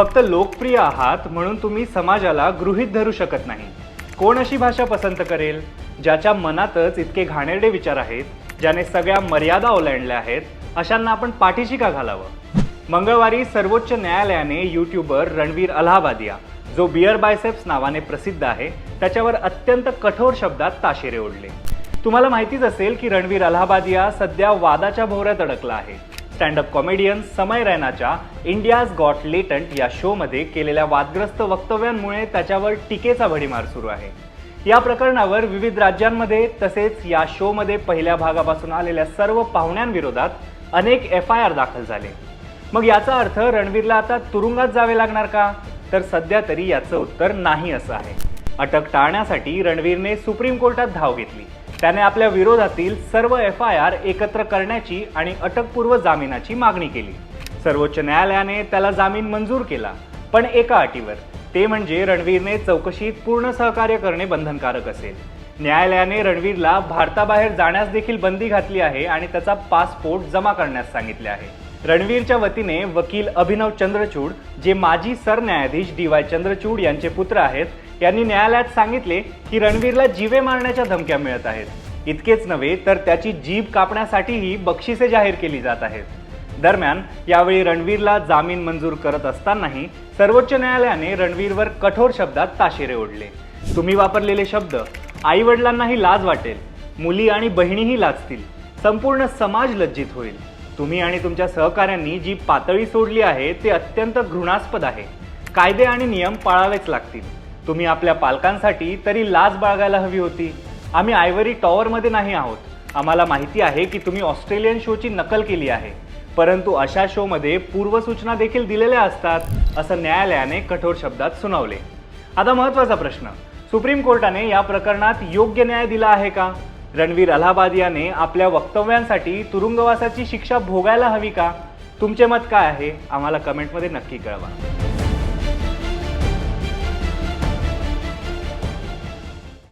फक्त लोकप्रिय आहात म्हणून तुम्ही समाजाला गृहीत धरू शकत नाही. कोण अशी भाषा पसंत करेल? ज्याच्या मनातच इतके घाणेरडे विचार आहेत ज्याने सगळ्या मर्यादा ओलांडल्या आहेत अशांना आपण पाठीशी का घालावं? मंगळवारी सर्वोच्च न्यायालयाने युट्यूबर रणवीर अलाहाबादिया जो बिअर बायसेप्स नावाने प्रसिद्ध आहे त्याच्यावर अत्यंत कठोर शब्दात ताशेरे ओढले. तुम्हाला माहितीच असेल की रणवीर अलाहाबादिया सध्या वादाच्या भोवऱ्यात अडकला आहे. स्टँडअप कॉमेडियन समय रैनाच्या इंडियाज गॉट लेटंट या शोमध्ये केलेल्या वादग्रस्त वक्तव्यांमुळे त्याच्यावर टीकेचा भडीमार सुरू आहे. या प्रकरणावर विविध राज्यांमध्ये तसेच या शोमध्ये पहिल्या भागापासून आलेल्या सर्व पाहुण्यांविरोधात अनेक एफ आय आर दाखल झाले. मग याचा अर्थ रणवीरला आता तुरुंगात जावे लागणार का? तर सध्या तरी याचं उत्तर नाही असं आहे. अटक टाळण्यासाठी रणवीरने सुप्रीम कोर्टात धाव घेतली. त्याने आपल्या विरोधातील सर्व एफ आय आर एकत्र करण्याची आणि अटकपूर्व जामिनाची मागणी केली. सर्वोच्च न्यायालयाने त्याला जामीन मंजूर केला पण एका अटीवर. ते म्हणजे रणवीरने चौकशीत पूर्ण सहकार्य करणे बंधनकारक असेल. न्यायालयाने रणवीरला भारताबाहेर जाण्यास देखील बंदी घातली आहे आणि त्याचा पासपोर्ट जमा करण्यास सांगितले आहे. रणवीरच्या वतीने वकील अभिनव चंद्रचूड जे माजी सरन्यायाधीश डी वाय चंद्रचूड यांचे पुत्र आहेत यांनी न्यायालयात सांगितले की रणवीरला जीवे मारण्याच्या धमक्या मिळत आहेत. इतकेच नव्हे तर त्याची जीभ कापण्यासाठीही बक्षिसे जाहीर केली जात आहेत. दरम्यान यावेळी रणवीरला जामीन मंजूर करत असतानाही सर्वोच्च न्यायालयाने रणवीरवर कठोर शब्दात ताशेरे ओढले. तुम्ही वापरलेले शब्द आई वडिलांनाही लाज वाटेल मुली आणि बहिणीही लाजतील संपूर्ण समाज लज्जित होईल. तुम्ही आणि तुमच्या सहकाऱ्यांनी जी पातळी सोडली आहे ते अत्यंत घृणास्पद आहे. कायदे आणि नियम पाळावेच लागतील. तुम्ही आपल्या पालकांसाठी तरी लाज बाळगायला हवी होती. आम्ही आयव्हरी टॉवरमध्ये नाही आहोत. आम्हाला माहिती आहे की तुम्ही ऑस्ट्रेलियन शोची नकल केली आहे. परंतु अशा शोमध्ये पूर्वसूचना देखील दिलेल्या असतात असं न्यायालयाने कठोर शब्दात सुनावले. आता महत्त्वाचा प्रश्न. सुप्रीम कोर्टाने या प्रकरणात योग्य न्याय दिला आहे का? रणवीर अलाहाबाद याने आपल्या वक्तव्यांसाठी तुरुंगवासाची शिक्षा भोगायला हवी का? तुमचे मत काय आहे? आम्हाला कमेंटमध्ये नक्की कळवा.